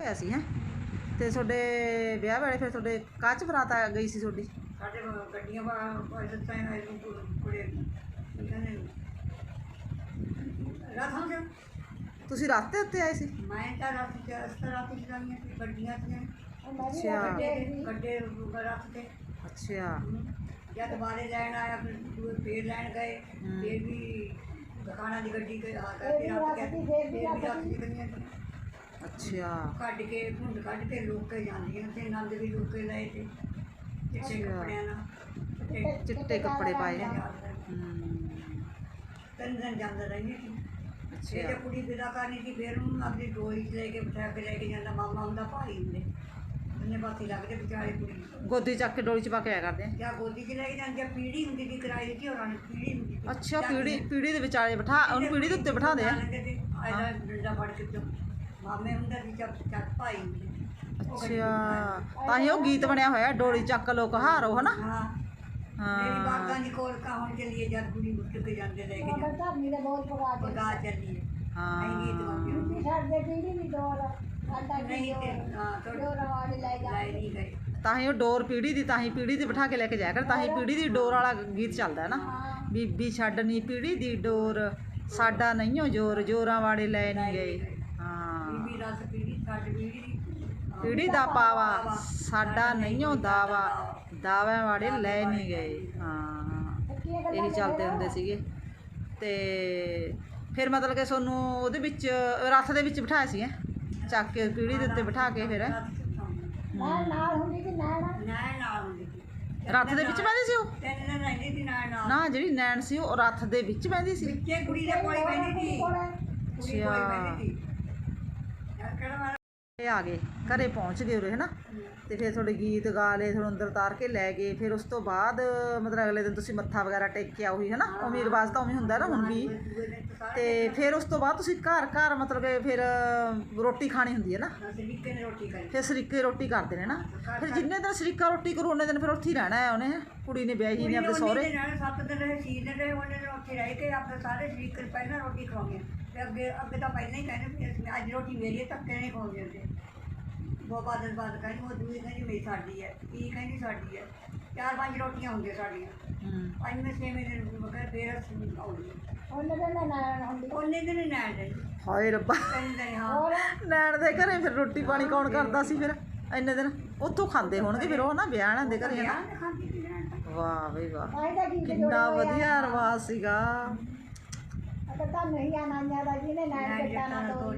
ਹੋਇਆ ਸੀ ਹੈ? ਤੇ ਤੁਹਾਡੇ ਵਿਆਹ ਵੇਲੇ ਫਿਰ ਤੁਹਾਡੇ ਕਾਹ ਚ ਬਰਾਤ ਆ ਗਈ ਸੀ ਤੁਹਾਡੀ? ਸਾਡੇ ਕੋਲ ਗੱਡੀਆਂ ਪਾ ਦਿੱਤਾ ਹੈ ਇਹ ਕੁੜੇ ਇਹਨਾਂ ਨੇ ਰਾਤਾਂ ਦੇ ਤੁਸੀਂ ਰਾਤ ਦੇ ਉੱਤੇ ਆਏ ਸੀ? ਮੈਂ ਤਾਂ ਰਾਤ ਤੇ ਇਸ ਤਰ੍ਹਾਂ ਤੇ ਜਾਂਦੀਆਂ ਸੀ ਗੱਡੀਆਂ ਤੇ ਅੱਛਾ। ਗੱਡੇ ਗੱਡੇ ਰਾਤ ਤੇ ਅੱਛਾ। ਜਦ ਬਾਰੇ ਲੈਣ ਆਇਆ ਫਿਰ ਦੂਏ ਫੇਰ ਲੈਣ ਗਏ। ਹਮ। ਫੇਰ ਵੀ ਦੁਕਾਨਾਂ ਦੀ ਗੱਡੀ ਕੇ ਆ ਕੇ ਫਿਰ ਰਾਤ ਕੇ ਫੇਰ ਵੀ ਰਾਤ ਦੀ। ਗੱਡੀਆਂ ਸੀ। ਅੱਛਾ। ਕੱਢ ਕੇ ਘੁੰਡ ਕੱਢ ਕੇ ਲੋਕ ਜਾਂਦੀਆਂ ਤੇ ਨੰਦ ਵੀ ਲੋਕ ਲਏ ਤੇ। ਚਿੱਟੇ ਅੱਛਾ। ਕੱਪੜਿਆਂ ਨਾਲ ਤੇ ਚਿੱਟੇ ਕੱਪੜੇ ਪਾਏ। ਹਮ, ਤਿੰਨ ਦਿਨ ਜਾਂਦਾ ਰਹਿੰਦੀ ਸੀ। ਅੱਛਾ। ਕੁੜੀ ਵਿਦਾ ਕਰਨੀ ਸੀ ਫਿਰ ਉਹਨੂੰ ਆਪਣੀ ਡੋਰੀ 'ਚ ਲੈ ਕੇ ਬਿਠਾ ਕੇ ਲੈ ਕੇ ਜਾਂਦਾ ਮਾਮਾ ਹੁੰਦਾ ਭਾਈ ਹੁੰਦੇ। ਉਹਨੇ ਬਾਤੀ ਲੱਗਦੇ ਵਿਚਾਰੇ ਕੁੜੀ ਨੂੰ। ਗੋਦੀ ਚੱਕ ਕੇ ਡੋਲੀ ਚ ਪਾ ਕੇ ਆਇਆ ਕਰਦੇ ਆ? ਜਾਂ ਗੋਦੀ 'ਚ ਲੈ ਕੇ ਜਾਂਦੀ ਜਾਂ ਪੀੜੀ ਹੁੰਦੀ ਸੀ ਕਿਰਾਏ ਦੀ ਹੋਰਾਂ ਨੇ ਪੀੜੀ ਹੁੰਦੀ ਸੀ। ਅੱਛਾ ਪੀੜੀ ਪੀੜੀ ਦੇ ਵਿਚਾਲੇ ਬਿਠਾ ਉਹਨੂੰ ਪੀੜੀ ਦੇ ਉੱਤੇ ਬਿਠਾਉਂਦੇ ਆ ਆਇਆ ਡੰਡਾ ਫੜ ਕੇ ਤੋਂ ਮਾਮੇ ਹੁੰਦਾ ਸੀ ਚੱਪ ਚੱਪ ਭਾਈ ਹੁੰਦੇ। ਸੀ। ਉਹ ਗੱਡੀ ਅੱਛਾ। ਤਾਂ ਹੀ ਉਹ ਗੀਤ ਬਣਿਆ ਹੋਇਆ ਡੋਲੀ ਚੱਕ ਲੋਕ ਹਾਰੋ ਹਨਾ? ਹਾਂ ਮੇਰੀ ਹਾਂ। ਬਾਗਾਂ ਦੀ ਕੋਲ ਕਾਹਣ ਚੱਲੀਏ ਜਦ ਕੁੜੀ ਉੱਠ ਕੇ ਜਾਂਦੇ ਲੈ ਕੇ ਜਾਂਦੇ ਧਰਨੀ ਦਾ ਬਹੁਤ ਪਵਾ ਦੇ। ਬਗਾ ਚੱਲੀਏ। ਨਹੀਂ ਹਾਂ ਗੀਤ ਗਾਉਂਦੇ। ਹੁੰਦੇ ਵੀ ਸਾਡੇ ਪੀੜੀ ਵੀ ਡੋਰ ਸਾਡਾ ਵੀ ਨਹੀਂ ਤੇ ਹਾਂ ਡੋਰ ਥੋੜਾ ਵਾੜ ਲੈ ਜਾ ਲਾਈ ਨਹੀਂ ਗਏ। ਤਾਂ ਹੀ ਉਹ ਡੋਰ ਪੀੜੀ ਦੀ ਤਾਂ ਹੀ ਪੀੜੀ ਤੇ ਬਿਠਾ ਕੇ ਲੈ ਕੇ ਜਾਇਆ ਕਰ ਤਾਂ ਹੀ ਪੀੜੀ ਦੀ ਡੋਰ ਵਾਲਾ ਗੀਤ ਚੱਲਦਾ ਹੈ ਨਾ। ਬੀਬੀ ਛੱਡਨੀ ਪੀੜੀ ਦੀ ਡੋਰ ਸਾਡਾ ਨਹੀਂਓ ਜੋਰ ਜੋਰਾਂ ਵਾਲੇ ਲੈ ਨਹੀਂ ਗਏ ਹਾਂ ਬੀਬੀ ਰਸ ਪੀੜੀ ਛੱਡ ਪੀੜੀ ਦੀ ਪੀੜੀ ਦਾ ਪਾਵਾ ਸਾਡਾ ਨਹੀਂਓ ਦਾਵਾ। ਦਾਵਿਆਂ ਵਾਲੇ ਲੈ ਨਹੀਂ ਗਏ। ਹਾਂ ਇਹੀ ਚੱਲਦੇ ਹੁੰਦੇ ਸੀਗੇ। ਤੇ ਫਿਰ ਮਤਲਬ ਕਿ ਤੁਹਾਨੂੰ ਉਹਦੇ ਵਿੱਚ ਰੱਥ ਦੇ ਵਿੱਚ ਬਿਠਾਇਆ ਸੀ ਹੈ ਚੱਕ ਕੇ ਪੀੜੀ ਦੇ ਉੱਤੇ ਬਿਠਾ ਕੇ ਫਿਰ। ਨਾਲ ਨਾਲ ਹੁੰਦੀ ਕਿ ਨਾਲ ਨੈਣ ਨਾਲ ਹੁੰਦੀ ਸੀ। ਰੱਥ ਦੇ ਵਿੱਚ ਬਹਿੰਦੀ ਸੀ ਉਹ? ਨਾ ਜਿਹੜੀ ਨੈਣ ਸੀ ਉਹ ਰੱਥ ਦੇ ਵਿੱਚ ਬਹਿੰਦੀ ਸੀ। ਕੁੜੀ ਦੇ ਕੋਲ ਬੈਠੀ ਸੀ। ਕੋਲ ਕੁੜੀ ਕੋਲ ਬੈਠੀ ਸੀ ਯਾਰ ਕਿਹੜਾ ਵਾਲਾ ਇਹ ਆ ਗਏ ਘਰੇ ਪਹੁੰਚ ਗਏ ਉਰੇ ਹਨਾ? ਤੇ ਫਿਰ ਤੁਹਾਡੇ ਗੀਤ ਗਾ ਲਏ ਤੁਹਾਨੂੰ ਅੰਦਰ ਉਤਾਰ ਕੇ ਲੈ ਗਏ ਫਿਰ ਉਸ ਤੋਂ ਬਾਅਦ ਮਤਲਬ ਅਗਲੇ ਦਿਨ ਤੁਸੀਂ ਮੱਥਾ ਵਗੈਰਾ ਟੇਕਿਆ ਉਹੀ ਹਨਾ? ਉਮੀਦ ਰਿਵਾਜ਼ ਤਾਂ ਉਵੇਂ ਹੁੰਦਾ ਨਾ ਹੁਣ ਵੀ। ਤਾਂ ਫਿਰ ਉਸ ਤੋਂ ਬਾਅਦ ਤੁਸੀਂ ਘਰ ਘਰ ਮਤਲਬ ਕਿ ਫਿਰ ਰੋਟੀ ਖਾਣੀ ਹੁੰਦੀ ਹੈ ਨਾ? ਫਿਰ ਸਰੀਕੇ ਰੋਟੀ ਕਰਦੇ ਨੇ ਨਾ ਫਿਰ ਜਿੰਨੇ ਦਿਨ ਸਰੀਕਾ ਰੋਟੀ ਕਰੂ ਉਹਨੇ ਦਿਨ ਫਿਰ ਉੱਥੇ ਹੀ ਰਹਿਣਾ ਹੈ ਉਹਨੇ ਕੁੜੀ ਨੇ ਵਿਆਹੀ ਨੇ ਆਪਣੇ ਸਹੁਰੇ। ਸੱਤ ਦਿਨ ਰਹੇ ਸੀ ਦਿਨ ਰਹੇ ਉਹਨੇ ਉੱਥੇ ਰਹਿ ਕੇ ਆਪਣੇ ਸਾਰੇ ਸ਼ਰੀਕ ਪਹਿਲਾਂ ਰੋਟੀ ਖਵਾਉਂਦੇ ਤੇ ਅੱਗੇ ਅੱਗੇ ਤਾਂ ਪਹਿਲਾਂ ਹੀ ਕਹਿੰਦੇ ਵੀ ਅਸੀਂ ਅੱਜ ਰੋਟੀ ਮੇਰੀ ਹੈ ਧੱਕੇ ਨਹੀਂ ਖਵਾਉਂਦੇ ਹੁੰਦੇ ਉਹ ਬਾਦਲ ਬਾਦ ਕਹਿੰਦੀ ਉਹ ਦੂਜੀ ਕਹਿੰਦੀ ਮੇਰੀ ਸਾਡੀ ਹੈ ਇਹ ਕਹਿੰਦੀ ਸਾਡੀ ਹੈ। ਚਾਰ ਪੰਜ ਰੋਟੀਆਂ ਹੁੰਦੀਆਂ ਸਾਡੀਆਂ। ਹੂੰ। ਪੰਜਵੇਂ ਛੇਵੇਂ ਦਿਨ ਮਗਰ ਫੇਰ ਅਸੀਂ ਆਉਂਦੀ ਉਹਨੇ ਦੇ ਨਾਲ ਹੁੰਦੀ ਉਹਨੇ ਦਿਨ ਨੈਣ ਦੇ ਹਾਏ ਰੱਬਾ। ਦਿਨ ਹਾਂ ਹੋਰ? ਨੈਣ ਦੇ ਘਰੇ ਫਿਰ ਰੋਟੀ ਪਾਣੀ ਕੌਣ ਕਰਦਾ ਸੀ ਫਿਰ? ਇੰਨੇ ਦਿਨ ਉੱਥੋਂ ਖਾਂਦੇ ਹੋਣਗੇ ਫਿਰ ਉਹ ਨਾ ਵਿਆਹ ਲੈਂਦੇ ਘਰੇ ਨਾ ਵਿਆਹ ਖਾਂਦੀ ਸੀ। ਵਾਹ ਬਈ ਵਾਹ। ਦਾ ਕੀ ਕਿੰਨਾ ਵਧੀਆ ਰਿਵਾਜ ਸੀਗਾ। ਆ ਨਾਨਿਆ ਦਾ ਜੀ ਨੇ ਜੱਟਾ ਨਾ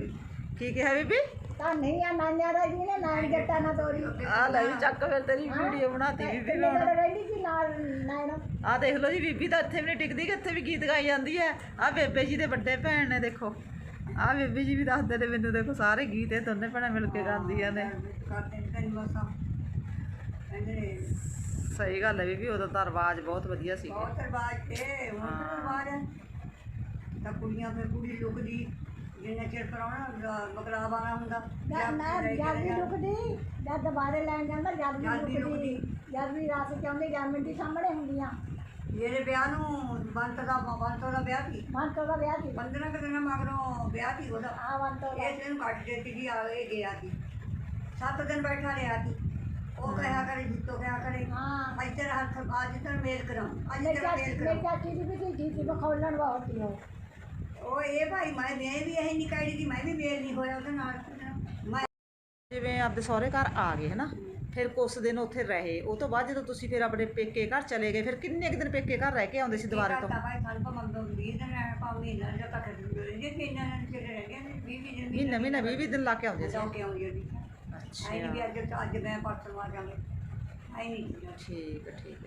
ਕੀ ਕਿਹਾ ਬੀਬੀ? ਤਾਂ ਨਹੀਂ ਆ ਨਾਨਿਆ ਦਾ ਜੀ ਨੇ ਨਾਨ ਜੱਟਾ ਨਾ ਤੋਰੀ। ਆ ਲੈ ਵੀ ਚੱਕ ਫਿਰ ਤੇਰੀ ਵੀਡੀਓ ਬਣਾਤੀ ਬੀਬੀ ਕਿੰਨੇ ਹੁਣ। ਰਹਿੰਦੀ ਸੀ ਨਾਲ ਨਾਨ ਆ ਦੇਖ ਲਓ ਜੀ ਬੀਬੀ ਤਾਂ ਇੱਥੇ ਵੀ ਨਹੀਂ ਟਿਕਦੀ ਕਿ ਇੱਥੇ ਵੀ ਗੀਤ ਗਾਈ ਜਾਂਦੀ ਹੈ। ਆ ਬੇਬੇ ਜੀ ਦੇ ਵੱਡੇ ਭੈਣ ਨੇ ਦੇਖੋ। ਆ ਬੇਬੀ ਜੀ ਵੀ ਦੱਸਦੇ ਨੇ ਮੈਨੂੰ ਦੇਖੋ ਸਾਰੇ ਗੀਤ ਇਹ ਦੋਨੇ ਭੈਣਾਂ ਮਿਲ ਕੇ ਗਾਉਂਦੀਆਂ ਨੇ। ਨੇ ਨੇ ਸਹੀ ਗੱਲ ਹੈ ਬੀਬੀ ਉਦੋਂ ਤਾਂ ਰਿਵਾਜ ਬਹੁਤ ਵਧੀਆ ਸੀ ਬਹੁਤ ਰਿਵਾਜ ਤੇ ਹੁਣ ਹੈ। ਤਾਂ ਕੁੜੀਆਂ ਫਿਰ ਕੁੜੀ ਲੁਕਦੀ ਜਿੰਨਾ ਚਿਰ ਪਰਾਉਣਾ ਮਗਰਾਬ ਆਣਾ ਹੁੰਦਾ। ਜਦ ਮੈਂ ਜਦ ਵੀ ਰੁਕਦੀ ਜਦ ਦੁਬਾਰੇ ਲੈਣ ਜਾਂਦਾ ਜਦ ਵੀ ਜਦ ਵੀ ਰੁਕਦੀ ਜਦ ਵੀ ਰਾਤ ਚਾਹੁੰਦੇ ਜਦ ਮਿੰਟੀ ਸਾਹਮਣੇ ਹੁੰਦੀਆਂ। ਮੇਰੇ ਵਿਆਹ ਨੂੰ ਬੰਤ ਦਾ ਬੰਤ ਦਾ ਵਿਆਹ ਸੀ। ਮਨ ਤੋਂ ਦਾ ਵਿਆਹ ਸੀ। 15 ਕੁ ਦਿਨਾਂ ਮਗਰੋਂ ਵਿਆਹ ਸੀ ਉਹਦਾ। ਆ ਵਨ ਤੋਂ ਦਾ। ਇਹ ਦਿਨ ਕੱਟ ਦੇ ਸੀ ਆ ਇਹ ਗਿਆ ਸੀ। ਸੱਤ ਦਿਨ ਬੈਠਾ ਰਿਹਾ ਸੀ। ਉਹ ਕਹਿਆ ਕਰੇ ਜਿੱਤੋ ਕਹਿਆ ਕਰੇ ਹਾਂ। ਅੱਜ ਤੇਰਾ ਹੱਥ ਅੱਜ ਤੇਰਾ ਮੇਲ ਕਰਾਂ ਅੱਜ ਮੇਰੇ ਤੇਰਾ ਮੇਲ ਚਾਚੀ ਕਰਾਂ ਮੇਰੇ ਚਾਚੀ ਦੀ ਵੀ ਜੀ ਸੀ ਬਖੌਲਣ ਬਹੁਤ ਸੀ ਉਹ। ਉਹ ਇਹ ਭਾਈ ਮੈਂ ਮੈਂ ਵੀ ਇਹ ਨਿਕਾੜੀ ਦੀ ਮੈਂ ਵੀ ਮੇਲ ਨਹੀਂ ਹੋਇਆ ਉਹਦੇ ਨਾਲ। ਮੈਂ ਜਿਵੇਂ ਆਪਦੇ ਸਹੁਰੇ ਘਰ ਆ ਗਏ ਹਨਾ? ਫਿਰ ਕੁਛ ਦਿਨ ਉੱਥੇ ਰਹੇ। ਉਹ ਤੋਂ ਬਾਅਦ ਜਦੋਂ ਤੁਸੀਂ ਫਿਰ ਆਪਣੇ ਪੇਕੇ ਘਰ ਚਲੇ ਗਏ ਫਿਰ ਕਿੰਨੇ ਕੁ ਦਿਨ ਪੇਕੇ ਘਰ ਰਹਿ ਕੇ ਆਉਂਦੇ ਸੀ ਦੁਬਾਰੇ ਤੋਂ? ਤਾਂ ਭਾਈ ਸਾਨੂੰ ਤਾਂ ਮੰਗੋ 20 ਦਿਨ ਰਹਿਣਾ ਪਾ ਮਹੀਨਾ ਜਾਂ ਤੱਕ ਰਹਿੰਦੇ ਜੇ ਕਿ ਇਹਨਾਂ ਨੇ ਜਿਹੜੇ ਰਹਿ ਗਏ ਨੇ 20 ਦਿਨ ਮਹੀਨਾ ਮਹੀਨਾ 20 20 ਦਿਨ ਲਾ ਕੇ ਆਉਂਦੇ ਸੀ। ਜਾ ਕੇ ਆਉਂਦੀ ਆਈ ਵੀ ਅੱਛਾ। ਅੱਜ ਅੱਜ ਮੈਂ ਪਰਸੋਂ ਆ ਜਾਵਾਂਗੇ। ਆਈ ਨਹੀਂ ਠੀਕ ਠੀਕ।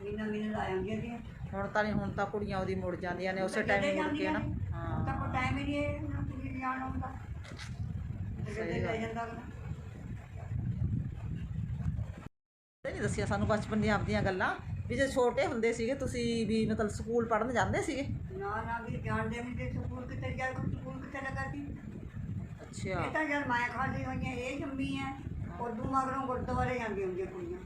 ਮਹੀਨਾ ਮਹੀਨਾ ਲਾ ਸੀ ਹੁਣ ਤਾਂ ਨਹੀਂ ਹੁਣ ਤਾਂ ਕੁੜੀਆਂ ਉਹਦੀ ਮੁੜ ਜਾਂਦੀਆਂ ਨੇ ਉਸੇ ਟਾਈਮ ਮੁੜ ਕੇ ਨਾ। ਹਾਂ। ਤਾਂ ਕੋਈ ਟਾਈਮ ਹੀ ਨਹੀਂ ਹੈ ਨਾ ਕੁੜੀ ਜਾਣ ਆਉਂਦਾ ਸਹੀ ਗੱਲ। ਜਾਂਦਾ ਨਹੀਂ ਦੱਸਿਆ ਸਾਨੂੰ ਬਚਪਨ ਦੀਆਂ ਆਪਦੀਆਂ ਗੱਲਾਂ ਵੀ ਜੇ ਛੋਟੇ ਹੁੰਦੇ ਸੀਗੇ ਤੁਸੀਂ ਵੀ ਮਤਲਬ ਸਕੂਲ ਪੜ੍ਹਨ ਜਾਂਦੇ ਸੀਗੇ? ਨਾ ਨਾ ਵੀ ਜਾਣਦੇ ਵੀ ਤੇ ਸਕੂਲ ਕਿੱਥੇ ਜਾ ਸਕੂਲ ਕਿੱਥੇ ਲੱਗਾ ਸੀ। ਅੱਛਾ। ਇਹ ਤਾਂ ਜਦ ਮੈਂ ਖਾਲੀ ਹੋਈਆਂ ਇਹ ਜੰਮੀ ਹੈ ਉਦੋਂ ਮਗਰੋਂ ਗੁਰਦੁਆਰੇ ਜਾਂਦੀਆਂ ਹੁੰਦੀਆਂ ਕੁੜੀਆਂ।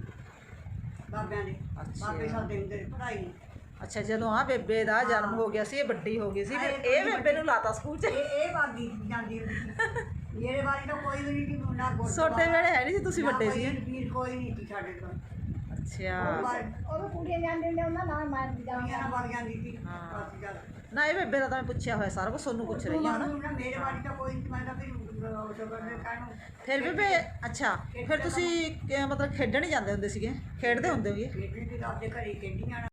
ਬਾਬਿਆਂ ਦੇ ਅੱਛਾ। ਬਾਬੇ ਸਾਡੇ ਹੁੰਦੇ ਨੇ ਪੜ੍ਹਾਈ ਨੂੰ। ਅੱਛਾ ਜਦੋਂ ਆ ਬੇਬੇ ਦਾ ਜਨਮ ਹੋ ਗਿਆ ਸੀ ਇਹ ਵੱਡੀ ਹੋ ਗਈ ਸੀ ਫਿਰ ਇਹ ਬੇਬੇ ਨੂੰ ਲਾਤਾ ਸਕੂਲ 'ਚ। ਇਹ ਇਹ ਬਾਗੀ ਜਾਂਦੀ ਹੁੰਦੀ ਸੀ। ਮੇਰੇ ਬਾਰੇ ਤਾਂ ਕੋਈ ਵੀ ਨਹੀਂ ਸੀ ਨਾ ਗੁਰਦੁਆਰਾ। ਛੋਟੇ ਵੇਲੇ ਹੈ ਨਹੀਂ ਸੀ ਤੁਸੀਂ ਨਾ ਵੱਡੇ ਕੋਈ ਸੀ। ਵੀਰ ਕੋਈ ਨਹੀਂ ਸੀ ਸਾਡੇ ਤੋਂ ਅੱਛਾ। ਉਹ ਕੁੜੀਆਂ ਜਾਂਦੇ ਨੇ ਉਹਨਾਂ ਨਾਲ ਮਾਰ ਦੁਨੀਆ ਜਾਂਦੇ। ਨਾਲ ਵਗ ਜਾਂਦੀ ਸੀ। ਹਾਂ। ਬਸ ਚੱਲ ਨਾ ਇਹ ਬੇਬੇ ਦਾ ਤਾਂ ਮੈਂ ਪੁੱਛਿਆ ਹੋਇਆ ਸਾਰਾ ਕੁਝ ਸੋਨੂੰ ਪੁੱਛ ਰਹੀ ਹਾਂ ਨਾ ਨਾ ਮੇਰੇ ਬਾਰੇ ਤਾਂ ਕੋਈ ਨਹੀਂ ਮੈਂ ਤਾਂ ਫਿਰ ਫਿਰ ਬੇਬੇ ਅੱਛਾ ਫਿਰ ਤੁਸੀਂ ਕਿ- ਮਤਲਬ ਖੇਡਣ ਹੀ ਜਾਂਦੇ ਹੁੰਦੇ ਸੀਗੇ? ਖੇਡਦੇ ਹੁੰਦੇ ਹੋਗੇ? ਖੇਡਣ ਦੀ ਤਾਂ ਆਪਦੇ ਘਰੇ ਖੇਡੀਆਂ ਨਾ।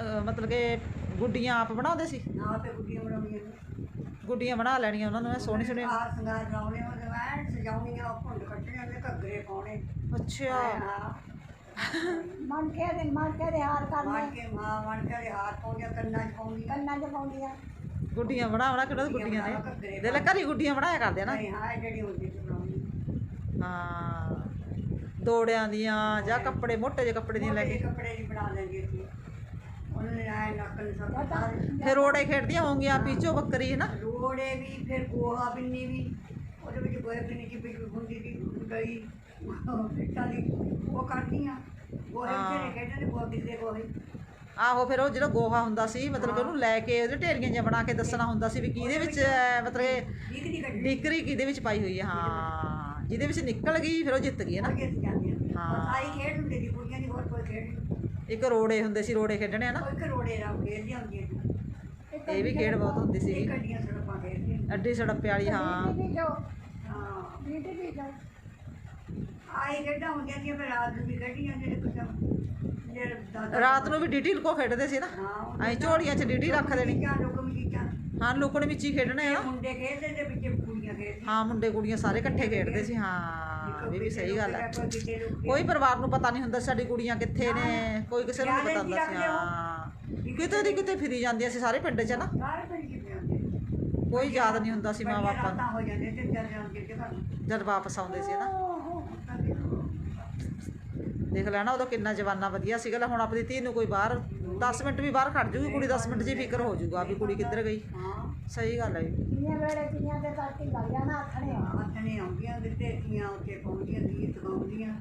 ਅਹ ਮਤਲਬ ਕਿ ਗੁੱਡੀਆਂ ਆਪ ਬਣਾਉਂਦੇ ਸੀ? ਨਾ ਤੇ ਗੁੱਡੀਆਂ ਬਣਾਉਣੀਆਂ ਨੇ। ਗੁੱਡੀਆਂ ਬਣਾ ਲੈਣੀਆਂ ਉਹਨਾਂ ਨੂੰ ਸੋਹਣੀ ਸੋਹਣੀ। ਆ ਸੰਗਾਰ ਲਾਉਣੇ ਉਹ ਐਨ ਸਜਾਉਣੀਆਂ ਭੁੰਡ ਕੱਟਣੀਆਂ ਤੇ ਘੱਗਰੇ ਪਾਉਣੇ। ਅੱਛਾ। ਹਾਂ ਮਨ ਕੇ ਦੇ ਮਨ ਕੇ ਦੇ ਹਾਰ ਮਾਰ ਕਰਨੇ। ਕੇ ਮਾਂ ਮਣ ਕੇ ਹੱਥ ਪਾਉਂਦੀਆਂ ਕੰਨਾਂ 'ਚ ਪਾਉਂਦੀਆਂ ਕੰਨਾਂ 'ਚ ਪਾਉਂਦੀਆਂ। ਗੁੱਡੀਆਂ ਬਣਾ ਬਣਾ ਕਿਹੜਾ ਗੁੱਡੀਆਂ ਨੇ? ਦੇ ਲੈ ਘਰੀ ਗੁੱਡੀਆਂ ਬਣਾਇਆ ਕਰਦੇ ਆ ਨਾ? ਨਹੀਂ ਹਾਂ ਇਹ ਜਿਹੜੀ ਹੁੰਦੀ ਸੀ ਬਣਾਉਣੀ। ਹਾਂ। ਦੋੜਿਆਂ ਦੀਆਂ ਜਾਂ ਕੱਪੜੇ ਮੋਟੇ ਜਿਹੇ ਕੱਪੜੇ ਦੀਆਂ ਲੈ ਕੇ। ਕੱਪੜੇ ਦੀ ਬਣਾ ਲੈਂਦੀ ਸੀ ਫਿਰ ਰੋੜੇ ਖੇਡਦੀਆਂ ਹੋਣਗੀਆਂ ਪੀਚੋ ਬੱਕਰੀ ਹੈ ਨਾ ਰੋੜੇ ਵੀ ਫਿਰ ਗੋਹਾ ਪਿੰਨੀ ਵੀ ਉਹਦੇ ਵਿੱਚ ਗੋਹੇ ਪਿੰਨੀ ਦੀ ਵਿੱਚ ਹੁੰਦੀ ਸੀ ਗਈ। ਦੀ ਉਹ ਕਰਦੀਆਂ। ਗੋਹੇ। ਵਿੱਚ ਖੇਡਦੇ ਗੋਹਾ ਕਿੱਦੇ ਗੋਹੇ। ਆਹੋ ਫਿਰ ਉਹ ਜਿਹੜਾ ਗੋਹਾ ਹੁੰਦਾ ਸੀ ਮਤਲਬ ਕਿ ਉਹਨੂੰ ਲੈ ਕੇ ਉਹਦੇ ਢੇਰੀਆਂ ਜਿਹਾ ਬਣਾ ਕੇ ਦੱਸਣਾ ਹੁੰਦਾ ਸੀ ਵੀ ਕਿਹਦੇ ਵਿੱਚ ਮਤਲਬ ਦੀ ਡਿਕਰੀ ਕਿਹਦੇ ਵਿੱਚ ਪਾਈ ਹੋਈ ਹੈ ਹਾਂ ਜਿਹਦੇ ਵਿੱਚ। ਨਿਕਲ ਗਈ ਫਿਰ ਉਹ ਜਿੱਤ ਗਈ ਹੈ। ਨਾ ਹਾਂ। ਆਹੀ ਖੇਡ ਹੁੰਦੀ ਸੀ ਕੁੜੀਆਂ ਦੀ ਹੋਰ ਕੋਈ ਖੇਡ ਇੱਕ ਰੋੜੇ ਹੁੰਦੇ ਸੀ ਰੋੜੇ ਖੇਡਣੇ ਆ ਨਾ। ਕੋਈ ਕਰੋੜੇ ਰਾਮ ਖੇਡਦੀਆਂ ਹੁੰਦੀਆਂ ਸੀ। ਇਹ ਵੀ ਖੇਡ ਬਹੁਤ ਹੁੰਦੀ ਸੀ। ਕੱਢੀਆਂ ਸੜਕਾਂ ਖੇਡਦੀਆਂ ਅੱਡੀ ਸੜੱਪੇ ਵਾਲੀ ਹਾਂ। ਹਾਂ। ਬੀਟੀ ਵੀ ਜੋ ਆਹੀ ਖੇਡਾਂ ਹੁੰਦੀਆਂ ਸੀ ਫਿਰ ਰਾਤ ਨੂੰ ਵੀ ਖੇਡੀਆਂ ਜਿਹੜੇ ਕੁਝ ਰਾਤ ਨੂੰ ਵੀ ਡੀਟੀ ਲੁਕੋ ਖੇਡਦੇ ਸੀ ਨਾ। ਐਂ ਝੋਲੀਆਂ 'ਚ ਡੀਟੀ ਰੱਖ ਦੇਣੀ ਹਾਂ ਲੁਕਣ ਵਿੱਚ ਹੀ ਖੇਡਣੇ ਆ ਮੁੰਡੇ ਖੇਡਦੇ ਤੇ ਵਿੱਚ ਕੁੜੀਆਂ ਖੇਡਦੀਆਂ ਹਾਂ ਮੁੰਡੇ ਕੁੜੀਆਂ ਸਾਰੇ ਇਕੱਠੇ ਖੇਡਦੇ ਸੀ ਹਾਂ ਇਹ ਵੀ ਸਹੀ ਗੱਲ ਹੈ ਕੋਈ ਪਰਿਵਾਰ ਨੂੰ ਪਤਾ ਨਹੀਂ ਹੁੰਦਾ ਸਾਡੀ ਕੁੜੀਆਂ ਕਿੱਥੇ ਨੇ ਕੋਈ ਕਿਸੇ ਨੂੰ ਨਹੀਂ ਪਤਾ ਹੁੰਦਾ ਸੀ ਹਾਂ ਕਿਤੇ ਦੀ ਕਿਤੇ ਫਿਰੀ ਜਾਂਦੀਆਂ ਸੀ ਸਾਰੇ ਪਿੰਡ 'ਚ ਨਾ ਸਾਰੇ ਪਿੰਡ ਕੋਈ ਯਾਦ ਨਹੀਂ ਹੁੰਦਾ ਸੀ ਮਾਂ ਬਾਪਾਂ ਹੋ ਜਾਂਦੇ ਤੇ ਜਾਂਦੇ ਘਰ ਨੂੰ ਜਦ ਵਾਪਸ ਆਉਂਦੇ ਸੀ ਨਾ ਨੂੰ ਦੇਖ ਲੈਣਾ ਉਦੋਂ ਕਿੰਨਾ ਜਵਾਨਾ ਵਧੀਆ ਸੀਗਾ ਲੈ ਹੁਣ ਆਪਣੀ ਧੀ ਨੂੰ ਕੋਈ ਬਾਹਰ 10 ਮਿੰਟ ਵੀ ਬਾਹਰ ਖੜ ਜੂਗੀ ਕੁੜੀ 10 ਮਿੰਟ ਹੀ ਫਿਕਰ ਹੋ ਜਾਊਗਾ ਵੀ ਕੁੜੀ ਕਿੱਧਰ ਗਈ। ਸਹੀ ਗੱਲ ਹੈ ਜੀ। ਤੀਆਂ ਵੇਲੇ ਤੀਆਂ ਦੇ ਕਰਕੇ ਲੱਗ ਜਾਣਾ ਆਥਣੇ ਆਥਣੇ ਆਉਂਦੀਆਂ ਕਿਤੇ ਧੀਆਂ ਉੱਤੇ ਪਾਉਂਦੀਆਂ ਗੀਤ ਗਾਉਂਦੀਆਂ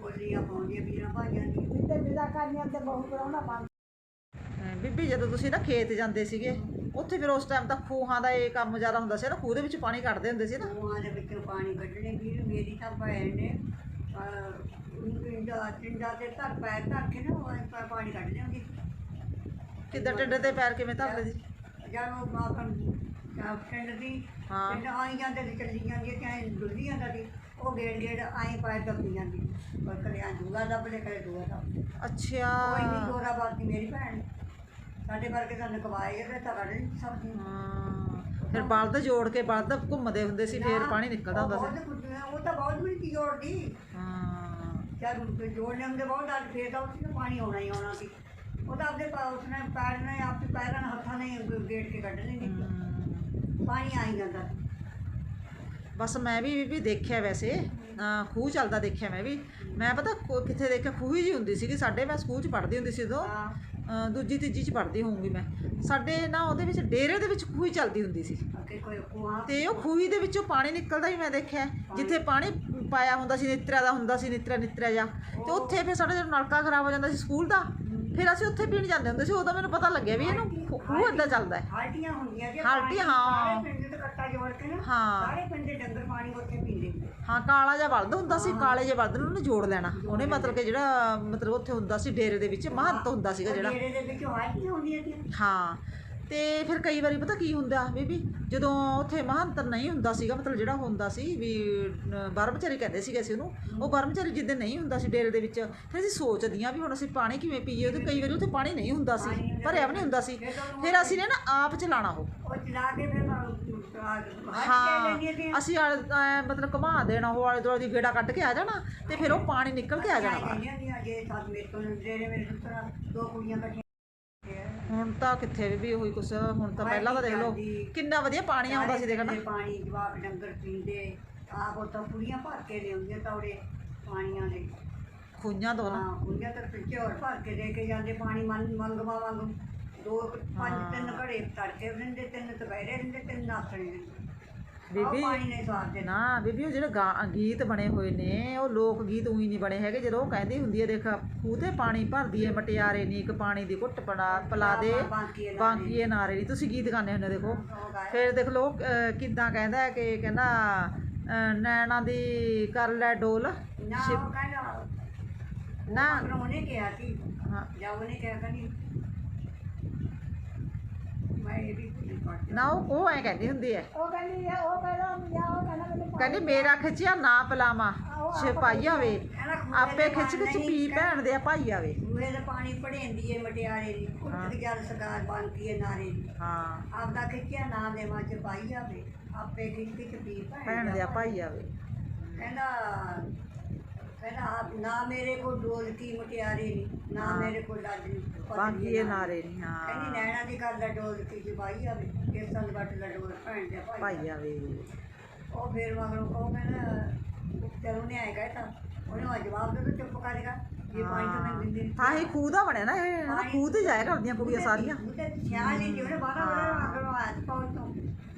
ਬੋਲੀਆਂ ਪਾਉਂਦੀਆਂ ਵੀਰਾਂ ਭਾਈਆਂ ਦੀ ਜਿੱਤੇ ਵਿਦਾ ਕਰਨੀਆਂ ਤੇ ਬਹੁ ਕਰਾਉਣਾ ਬੰਦ ਅਹ ਬੀਬੀ ਜਦੋਂ ਤੁਸੀਂ ਨਾ ਖੇਤ ਜਾਂਦੇ ਸੀਗੇ ਉੱਥੇ ਫਿਰ ਉਸ ਟਾਈਮ ਤਾਂ ਖੂਹਾਂ ਦਾ ਇਹ ਕੰਮ ਜ਼ਿਆਦਾ ਹੁੰਦਾ ਸੀ ਨਾ ਖੂਹ ਦੇ ਵਿੱਚ ਪਾਣੀ ਕੱਢਦੇ ਹੁੰਦੇ ਸੀ ਨਾ। ਖੂਹਾਂ ਦੇ ਵਿੱਚੋਂ ਪਾਣੀ ਕੱਢਣੇ ਵੀਰ ਮੇਰੀ ਤਾਂ ਭੈਣ ਨੇ ਟਿੰਡਾ ਟਿੰਡਾ ਤੇ ਧਰ ਪੈਰ ਧਰ ਕੇ ਨਾ ਉਹ ਐਂ ਪਾਣੀ ਕੱਢ ਲਿਆਉਂਦੀ ਕਿੱਦਾਂ ਟਿੱਡੇ ਤੇ ਪੈਰ ਕਿਵੇਂ ਧਰਦੇ ਸੀ? ਜਦ ਉਹ ਮਾਪਨ ਪਿੰਡ ਦੀ ਹਾਂ। ਪਿੰਡ ਆਈ ਜਾਂਦੇ ਸੀ ਚੱਲੀ ਜਾਂਦੀ ਤੇ ਐਂ ਡੁੱਲੀ ਜਾਂਦਾ ਸੀ। ਉਹ ਗੇੜ ਗੇੜ ਆਈ ਪੈਰ ਦੱਬੀ ਜਾਂਦੀ ਪਰ ਕਰੇ ਆ ਦੂਆ ਦੱਬ ਲੈ ਕਰੇ ਦੂਆ ਦੱਬ ਅੱਛਾ। ਕੋਈ ਨਹੀਂ ਗੋਰਾ ਬਾਤੀ ਮੇਰੀ ਭੈਣ। ਸਾਡੇ ਵਰਗੇ ਤਾਂ ਨਕਵਾਏ ਤੇ ਤਾਂ ਨਹੀਂ ਸਕਦੀ ਹਾਂ। ਫਿਰ ਬਲਦ ਜੋੜ ਕੇ ਬਲਦ ਘੁੰਮਦੇ ਹੁੰਦੇ ਸੀ ਫਿਰ ਪਾਣੀ ਨਿਕਲਦਾ ਹੁੰਦਾ ਉਹ ਸੀ ਉਹ ਤਾਂ ਬਹੁਤ ਮਿੰਟੀ ਜੋੜਦੀ। ਹਾਂ। ਜਦ ਜੋੜਨੇ ਹੁੰਦੇ ਬਹੁਤ ਅੱਜ ਫੇਰ ਤਾਂ ਉਸ ਪਾਣੀ ਆਉਣਾ ਹੀ ਆਉਣਾ ਸੀ। ਉਹ ਤਾਂ ਆਪਦੇ ਪਾ- ਉਸਨੇ ਪੈਰ ਨੇ ਆਪੇ ਪੈਰਾਂ ਨਾਲ ਹੱਥਾਂ ਨੇ ਗੇੜ ਕੇ ਨਹੀਂ ਹਮ। ਪਾਣੀ ਆਈ ਜਾਂਦਾ। ਬਸ ਮੈਂ ਵੀ ਵੀ ਦੇਖਿਆ ਵੈਸੇ ਖੂਹ ਚੱਲਦਾ ਦੇਖਿਆ ਮੈਂ ਵੀ। ਮੈਂ ਪਤਾ ਕਿੱਥੇ ਦੇਖਿਆ ਖੂਹ ਹੀ ਜੀ ਹੁੰਦੀ ਸੀਗੀ ਸਾਡੇ ਮੈਂ ਸਕੂਲ 'ਚ ਪੜ੍ਹਦੀ ਹੁੰਦੀ ਸੀ ਉਦੋਂ। ਦੂਜੀ ਤੀਜੀ 'ਚ ਪੜ੍ਹਦੀ ਹੋਊਂਗੀ ਮੈਂ। ਸਾਡੇ ਨਾ ਉਹਦੇ ਵਿੱਚ ਡੇਰੇ ਦੇ ਵਿੱਚ ਖੂਹ ਚੱਲਦੀ ਹੁੰਦੀ ਸੀ। ਤੇ ਉਹ ਖੂਹੀ ਦੇ ਵਿੱਚੋਂ ਪਾਣੀ ਨਿਕਲਦਾ ਹੀ ਮੈਂ ਦੇਖਿਆ। ਜਿੱਥੇ ਪਾਣੀ ਪਾਇਆ ਹੁੰਦਾ ਸੀ ਨਿਤਰਾ ਦਾ ਹੁੰਦਾ ਸੀ ਨਿਤਰਾ ਨਿਤਰਾ ਜਾ ਤੇ ਉੱਥੇ ਫਿਰ ਸਾਡਾ ਜਦੋਂ ਨਲਕਾ ਖਰਾਬ ਹੋ ਜਾਂਦਾ ਸੀ ਸਕੂਲ ਦਾ ਫਿਰ ਅਸੀਂ ਉੱਥੇ ਪੀਣ ਜਾਂਦੇ ਹੁੰਦੇ ਸੀ ਉਦੋਂ ਮੈਨੂੰ ਪਤਾ ਲੱਗਿਆ ਵੀ ਇਹਨੂੰ ਖੂਹ ਏਦਾਂ ਚੱਲਦਾ ਹੈ। ਹਾਲਟੀਆਂ ਹੁੰਦੀਆਂ ਸੀ ਹਾਲਟੀ, ਪਾਣੀ ਹਾਂ। ਸਾਰੇ ਪਿੰਡ ਜੋੜ ਕੇ ਨਾ ਹਾਂ। ਸਾਰੇ ਪਿੰਡ ਦੇ ਡੰਗਰ ਪਾਣੀ ਉੱਥੇ ਪੀਂਦੇ ਹੁੰਦੇ ਹਾਂ ਕਾਲਾ ਜਿਹਾ ਬਲਦ ਹੁੰਦਾ ਸੀ ਕਾਲੇ ਜਿਹੇ ਬਲਦ ਨੂੰ ਉਹਨੇ ਜੋੜ ਲੈਣਾ। ਉਹਨੇ ਮਤਲਬ ਕਿ ਜਿਹੜਾ ਮਤਲਬ ਉੱਥੇ ਹੁੰਦਾ ਸੀ ਡੇਰੇ ਦੇ ਵਿੱਚ ਮਹੰਤ ਹੁੰਦਾ ਸੀਗਾ ਜਿਹੜਾ। ਡੇਰੇ ਦੇ ਵਿੱਚ ਹਾਲਟੀਆਂ ਹੁੰਦੀਆਂ ਸੀ। ਹਾਂ। ਤੇ ਫਿਰ ਕਈ ਵਾਰੀ ਪਤਾ ਕੀ ਹੁੰਦਾ ਬੀਬੀ? ਜਦੋਂ ਉੱਥੇ ਮਹੰਤ ਨਹੀਂ ਹੁੰਦਾ ਸੀਗਾ ਮਤਲਬ ਜਿਹੜਾ ਹੁੰਦਾ ਸੀ ਵੀ ਬਰਮਚਾਰੀ ਕਹਿੰਦੇ ਸੀਗੇ ਅਸੀਂ ਉਹਨੂੰ ਉਹ ਬਰਮਚਾਰੀ ਜਿੱਦਾਂ ਨਹੀਂ ਹੁੰਦਾ ਸੀ ਡੇਰੇ ਦੇ ਵਿੱਚ ਫਿਰ ਅਸੀਂ ਸੋਚਦੀਆਂ ਵੀ ਹੁਣ ਅਸੀਂ ਪਾਣੀ ਕਿਵੇਂ ਪੀਏ ਤੇ ਕਈ ਵਾਰੀ ਉੱਥੇ ਪਾਣੀ ਨਹੀਂ ਹੁੰਦਾ ਸੀ ਭਰਿਆ ਵੀ ਨਹੀਂ ਹੁੰਦਾ ਸੀ। ਫਿਰ ਅਸੀਂ ਨੇ ਨਾ ਆਪ ਚਲਾਣਾ ਉਹ। ਉਹ ਚਲਾ ਕੇ ਫਿਰ ਹਾਂ ਅਸੀਂ ਮਤਲਬ ਘੁਮਾ ਦੇਣਾ ਉਹ ਆਲੇ ਦੁਆਲੇ ਦੀ ਗੇੜਾ ਕੱਢ ਕੇ ਆ ਜਾਣਾ ਤੇ ਫਿਰ ਉਹ ਪਾਣੀ ਨਿਕਲ ਕੇ ਆ ਜਾਣਾ। ਜੇ ਮੇਰੇ ਡੇਰੇ ਮੇਰੇ ਦੋ ਕੁੜੀਆਂ ਹੁਣ ਤਾਂ ਕਿੱਥੇ ਵੀ ਉਹੀ ਕੁਛ ਹੁਣ ਤਾਂ ਪਹਿਲਾਂ ਤਾਂ ਦੇਖ ਲਓ ਕਿੰਨਾ ਵਧੀਆ ਪਾਣੀ ਆਉਂਦਾ ਸੀ ਦੇਖਣਾ ਪਾਣੀ ਜਵਾਕ ਡੰਗਰ ਪੀਂਦੇ ਆਪ ਉਹ ਤਾਂ ਕੁੜੀਆਂ ਭਰ ਕੇ ਲਿਆਉਂਦੀਆਂ ਤੌੜੇ ਪਾਣੀਆਂ ਦੇ। ਖੂਹਾਂ ਤੋਂ ਨਾ। ਹਾਂ ਕੁੜੀਆਂ ਤਾਂ ਪਿੱਛੇ ਹੋਰ ਭਰ ਕੇ ਦੇ ਕੇ ਜਾਂਦੇ ਪਾਣੀ ਮੰਗ ਮੰਗਵਾ ਮੰਗ ਦੋ ਪੰਜ। ਤਿੰਨ ਘੜੇ ਤੜਕੇ ਰਹਿੰਦੇ ਤਿੰਨ ਦੁਪਹਿਰੇ ਰਹਿੰਦੇ ਤਿੰਨ ਨਾਸਣੇ ਰਹਿੰਦੇ। ਪਾਣੀ ਨਹੀਂ ਨਾ ਬੀਬੀ ਉਹ ਜਿਹੜੇ ਗਾ- ਗੀਤ ਬਣੇ ਹੋਏ ਨੇ ਉਹ ਲੋਕ ਗੀਤ ਉਹੀ ਨਹੀਂ ਬਣੇ ਹੈਗੇ। ਜਦੋਂ ਉਹ ਕਹਿੰਦੀ ਹੁੰਦੀ ਹੈ ਦੇਖ ਖੂਹ ਤੇ ਪਾਣੀ ਭਰਦੀ ਏ ਮਟਿਆਰੇ ਨੀ ਇੱਕ ਪਾਣੀ ਦੀ ਘੁੱਟ ਪੜਾ ਪਲਾ ਦੇ। ਬਾਂਕੀਏ ਨਾਰੇ ਨਹੀਂ ਤੁਸੀਂ ਗੀਤ ਗਾਉਂਦੇ ਹੁੰਦੇ ਦੇਖੋ। ਉਹ ਫਿਰ ਦੇਖ ਲੋ ਕਿੱਦਾਂ ਕਹਿੰਦਾ ਹੈ ਕਿ ਕਹਿੰਦਾ ਅਹ, ਨੈਣਾ ਦੀ ਕਰ ਲੈ ਡੋਲ। ਨਾ ਉਹ ਕਹਿੰਦਾ ਨਾ। ਉਹਨੇ ਕਿਹਾ ਸੀ। ਹਾਂ, ਜਾਂ ਉਹਨੇ ਕਿਹਾ ਕਹਿੰਦੀ ਮੈਂ ਇਹ ਵੀ ਨਹੀਂ ਪੜ੍ਹਦੀ ਨਾ ਉਹ ਉਹ ਐ ਕਹਿੰਦੀ ਹੁੰਦੀ ਹੈ ਉਹ ਕਹਿੰਦੀ ਆ, ਉਹ ਕਹਿੰਦਾ ਜਾ ਉਹ ਕਹਿੰਦਾ ਮੈਨੂੰ ਪਾਣੀ ਕਹਿੰਦੀ ਮੇਰਾ ਖਿੱਚਿਆ ਨਾ ਪਲਾਵਾ। ਛਪਾਈ ਆਵੇ। ਕਹਿੰਦਾ ਖੂਹੇ ਆਪੇ ਖਿੱਚ ਖਿੱਚ ਪੀ ਭੈਣ ਦੇ ਭਾਈ ਆਵੇ। ਖੂਹੇ ਦਾ ਪਾਣੀ ਭੜੇਂਦੀ ਏ ਮਟਿਆਰੇ ਦੀ। ਕੁੱਟ ਜਲ ਸਕਾਰ ਬਾਂਕੀ ਏ ਨਾਰੇ ਦੀ। ਹਾਂ। ਆਪਦਾ ਖਿੱਚਿਆ ਨਾ ਦੇ ਮਾਂ ਚ ਪਾਈ ਜਾਵੇ ਆਪੇ ਖਿੱਚ ਖਿੱਚ ਪੀ ਭੈਣ ਦੇ ਭਾਈ ਆਵੇ। ਕਹਿੰਦਾ ਕਹਿੰਦਾ ਆਪ ਨਾ ਮੇਰੇ ਕੋਲ ਡੋਲਕੀ ਮਟਿਆਰੇ ਨੀ ਨਾ ਮੇਰੇ ਕੋਲ ਲੱਜ ਨੀ ਬਾਂਕੀਏ ਨਾਰੇ ਨਹੀਂ ਕਹਿੰਦੀ ਹਾਂ ਨੈਣਾ ਦੀ ਗੱਲ ਦਾ ਡੋਲਕੀ ਚ ਪਾਈ ਆਵੇ ਕਿਸਨ ਵੱਟ ਦਾ ਡੋਲ ਭੈਣ ਦੇ ਭਾਈ ਭਾਈ ਆਵੇ। ਉਹ ਫਿਰ ਮਗਰੋਂ ਕਹੋ ਕਹਿੰਦਾ ਚਲ ਉਹਨੇ ਆਏ ਗਏ ਤਾਂ ਉਹਨੇ ਉਹ ਜਵਾਬ ਦੇ ਦਿੱਤਾ ਚੁੱਪ ਕਰ ਗਿਆ ਇਹ ਪਾਣੀ ਤਾਂ ਮੈਂ ਦਿੰਦੀ। ਹਾਂ ਇਹ ਖੂਹ ਦਾ ਬਣਿਆ ਨਾ ਇਹ ਨਾ ਖੂਹ ਤੇ ਜਾਇਆ ਕਰਦੀਆਂ ਕੁੜੀਆਂ ਸਾਰੀਆਂ। ਉਹਦੇ ਖਿਆਲ ਹੀ ਨਹੀਂ ਉਹਨੇ ਬਾਰਾਂ ਬਾਰਾਂ ਮਗਰੋਂ ਆਇਆ ਸੀ ਪਹੁੰਚ ਤੋਂ।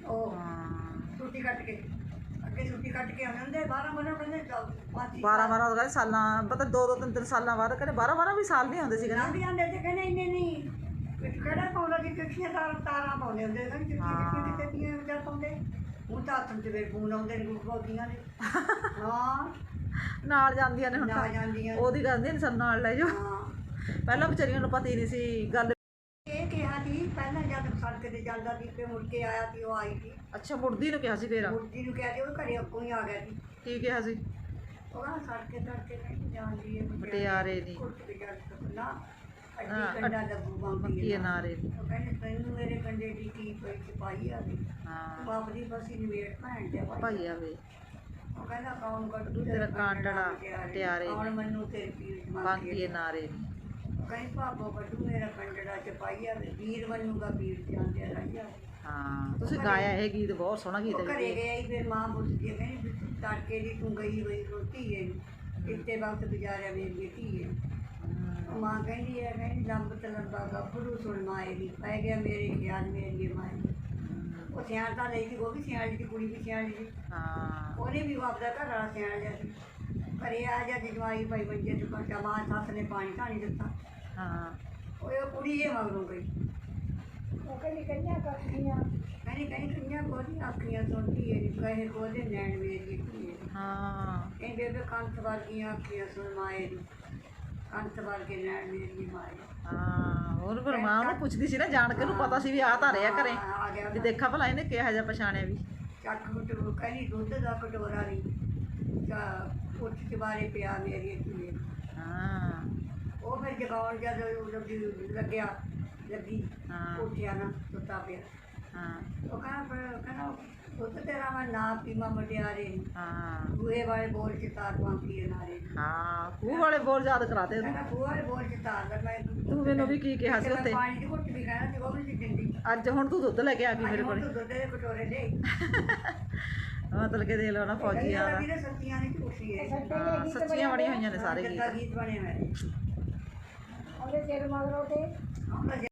ਉਹ ਹਾਂ। ਛੁੱਟੀ ਕੱਟ ਕੇ। ਅੱਗੇ ਛੁੱਟੀ ਕੱਟ ਕੇ ਆਉਂਦੇ ਹੁੰਦੇ 12 ਬਾਰਾਂ ਕਹਿੰਦੇ ਪਾਤੀ 12 12 ਕਹਿੰਦੇ ਸਾਲਾਂ ਪਤਾ ਦੋ ਦੋ ਤਿੰਨ ਤਿੰਨ ਸਾਲਾਂ ਬਾਅਦ ਕਹਿੰਦੇ 12 12 ਵੀ ਸਾਲ ਨਹੀਂ ਹੁੰਦੇ ਸੀ ਕਹਿੰਦੇ। ਵੀ ਆਂਦੇ ਤੇ ਕਹਿੰਦੇ ਇੰਨੇ ਨਹੀਂ। ਕਿ- ਕਿਹੜਾ ਪਾਉਂਦਾ ਕਿ ਕਿੱਥੀਆਂ ਤਾਰਾਂ ਤਾਰਾਂ ਪਾਉਂਦੇ ਹੁੰਦੇ ਸੀ ਕਿੱਥੇ ਕਿੱਥੇ ਦੀਆਂ ਵਿਚਾਰ ਪਾਉਂਦੇ। ਹੁਣ ਤਾਂ ਹੱਥ ਚ ਵੇਰ ਫੋਨ ਆਉਂਦੇ ਨੇ ਗੁੱਗੋਦੀਆਂ ਨੇ ਹਾਂ। ਨਾਲ ਜਾਂਦੀਆਂ ਨੇ ਹੁਣ ਨਾ ਤਾਂ ਜਾਂਦੀਆਂ ਉਹਦੀ ਕਹਿੰਦੀ ਨੇ ਸਾਨੂੰ ਨਾਲ ਲੈ ਜਾਓ। ਪਹਿਲਾਂ ਵਿਚਾਰੀਆਂ ਨੂੰ ਪਤਾ ਹੀ ਨਹੀਂ ਸੀ ਗੱਲ ਸੜਕ ਤੇ ਜਾਂਦਾ ਸੀ ਤੇ ਮੁੜ ਕੇ ਆਇਆ ਸੀ ਉਹ ਆਈ ਸੀ ਅੱਛਾ ਮੁੜਦੀ ਨੂੰ ਕਿਹਾ ਸੀ ਫੇਰ? ਮੁਰਜੀ ਨੂੰ ਕਿਹਾ ਸੀ ਉਹ ਘਰੇ ਅੱਗੋਂ ਹੀ ਆ ਗਿਆ ਸੀ। ਕੀ ਕਿਹਾ ਸੀ? ਉਹ ਕਹਿੰਦਾ ਸੜਕ ਤੜਕੇ ਨਹੀਂ ਜਾਂਦੀ ਹੈ ਮਟਿਆਰੇ ਨੀ। ਕੁੱਟ ਕੇ ਜਾ ਨਾ ਹਾਂ, ਅੱਡੀ ਕੰਡਾ ਲੱਗੂ ਬੰਦੀ ਬਾਂਕੀਏ ਨਾਰੇ ਨੀ। ਉਹ ਕਹਿੰਦੇ ਤੈਨੂੰ ਮੇਰੇ ਕੰਡੇ ਦੀ ਕੀ ਪਈ ਛਪਾਈ ਆ ਗਈ? ਹਾਂ। ਬਾਪ ਦੀ ਬਸੀ ਨਿਵੇੜ ਭੈਣ ਦੇ ਭਾਈ ਭਾਈ ਆਵੇ ਉਹ ਕਹਿੰਦਾ ਕੌਣ ਕੱਢੂ ਤੇਰਾ ਕਾਂਟੜਾ ਟਿਆਰੇ ਕੌਣ ਮੈਨੂੰ ਤੇਰੀ ਪੀਰ ਬਾਂਕੀਏ ਨਾਰੇ ਨੀ। ਕਹਿੰਦੀ ਭਾਪੋ ਕੱਢੂ ਮੇਰਾ ਕੰਡੜਾ ਛਪਾਈ ਆ ਵੀਰ ਮੰਨੂਗਾ ਪੀਰ ਜਾਂਦੇ ਰਾਜਾ ਹਾਂ ਤੁਸੀਂ ਗਾਇਆ ਇਹ ਗੀਤ ਬਹੁਤ ਸੋਹਣਾ ਗੀਤ ਉਹ ਹੈ ਘਰੇ ਬੀਬੀ। ਗਿਆ ਹੀ ਫਿਰ ਮਾਂ ਪੁੱਛਦੀ ਹੈ ਕਹਿੰਦੀ ਵੀ ਤੜਕੇ ਦੀ ਤੂੰ ਗਈ ਹੋਈ ਰੋਟੀ ਹੈ ਇੱਥੇ ਵਕਤ ਗੁਜ਼ਾਰਿਆ ਮੇਰੀ ਬੇਟੀ ਹੈ। ਉਹ ਮਾਂ ਕਹਿੰਦੀ ਹੈ ਕਹਿੰਦੀ ਲੰਬ ਤਲੰਬਾ ਗੱਭਰੂ ਸੁਣ ਮਾਏ ਦੀ ਪੈ ਗਿਆ ਮੇਰੇ ਖਿਆਲ ਮੇਰੀ ਮਾਏ ਉਹ ਸਿਆਣ ਤਾਂ ਲਈ ਸੀ ਉਹ ਵੀ ਸਿਆਣ ਦੀ ਕੁੜੀ ਵੀ ਸਿਆਣ ਦੀ। ਹਾਂ। ਉਹਨੇ ਵੀ ਆਪਦਾ ਘਰ ਵਾਲਾ ਸਿਆਣ ਲਿਆ ਸੀ। ਘਰੇ ਆ ਜਾ ਜਵਾਈ ਭਾਈ ਬੰਜੇ ਤੇ ਮਾਂ ਸੱਸ ਨੇ ਪਾਣੀ ਧਾਣੀ ਦਿੱਤਾ। ਹਾਂ। ਉਹ ਇਹ ਕੁੜੀ ਇਹ ਮਗਰੋਂ ਗਈ ਉਹ ਕਹਿੰਦੀ ਕੰਨਿਆ ਕਰਦੀਆਂ ਕਹਿੰਦੀ ਕਹਿੰਦੀ ਕਿੰਨੀਆਂ ਕੋਦੀ ਅੱਖੀਆਂ ਸੁਣਦੀ ਹੈ ਕਹੇ ਕੋਦੇ ਨੈਣ ਮੇਰੀ ਕੀ ਹੈ ਹਾਂ। ਇਹ ਬੇਬੇ ਕੰਤ ਵਰਗੀਆਂ ਅੱਖੀਆਂ ਸੁਣ ਮਾਏ ਦੀ। ਕੰਤ ਵਰਗੇ ਨੈਣ ਮੇਰੀ ਮਾਏ ਹਾਂ ਹੋਰ ਫਿਰ ਮਾਂ ਪੁੱਛਦੀ ਸੀ ਨਾ ਜਾਣ ਕੇ ਨੂੰ ਪਤਾ ਸੀ ਵੀ ਆ ਤਾਂ ਰਿਹਾ ਘਰੇ ਆ ਗਿਆ ਵੀ ਦੇਖਾ ਭਲਾ ਇਹਨੇ ਕਿਹਾ ਜਿਹਾ ਪਛਾਣਿਆ ਵੀ। ਚੱਕ ਕਟੋ ਕਹਿੰਦੀ ਦੁੱਧ ਦਾ ਕਟੋਰਾ ਨਹੀਂ ਚਾ ਉੱਠ ਕੇ ਬਾਰੇ ਪਿਆ ਮੇਰੀ ਧੀਏ ਹਾਂ। ਉਹ ਫਿਰ ਜਗਾਉਣ ਜਦ ਉਹ ਲੱਗੀ ਲੱਗਿਆ ਲੱਗੀ ਹਾਂ। ਉੱਠਿਆ ਨਾ ਸੁੱਤਾ ਪਿਆ। ਹਾਂ। ਉਹ ਕਹਿੰਦਾ ਫਿਰ- ਕਹਿੰਦਾ ਦੁੱਧ ਤੇਰਾ ਮੈਂ ਨਾ ਪੀਵਾਂ ਮਟਿਆਰੇ ਹਾਂ। ਬੂਹੇ ਵਾਲੇ ਬੋਲ ਚ ਤਾਰ ਪਾਉਂਦੀ ਹੈ ਨਾਰੇ ਹਾਂ ਖੂਹ ਵਾਲੇ ਬੋਲ ਯਾਦ ਕਰਾਤੇ ਕਹਿੰਦਾ ਬੂਹੇ ਵਾਲੇ ਬੋਲ ਚ ਤਾਰ ਦਾ ਮੈਂ ਤੂੰ ਮੈਨੂੰ ਵੀ ਕੀ ਕਿਹਾ ਸੀ ਉੱਥੇ? ਪਾਣੀ ਦੀ ਘੁੱਟ ਵੀ ਕਹਿਣਾ ਸੀ ਉਹ ਵੀ ਨਹੀਂ ਦਿੰਦੀ। ਅੱਜ ਹੁਣ ਤੂੰ ਦੁੱਧ ਲੈ ਕੇ ਆ ਗਈ ਮੇਰੇ ਕੋਲ। ਦੁੱਧ ਦੇ ਕਟੋਰੇ ਦੇ। ਮਤਲਬ ਕਿ ਦੇ ਲਓ ਨਾ ਫੌਜੀਆਂ ਦਾ। ਵੀਰੇ ਸੱਚੀਆਂ ਨਹੀਂ ਝੂਠੀ ਹੈ। ਹਾਂ, ਸੱਚੀਆਂ ਬੜੀਆਂ ਹੋਈਆਂ ਨੇ ਸਾਰੇ ਗੀਤ। ਬਣੇ ਹੋਏ ਉਹਦੇ ਸਿਰ ਮਗਰੋਂ ਤੇ ਹੁਣ ਤਾਂ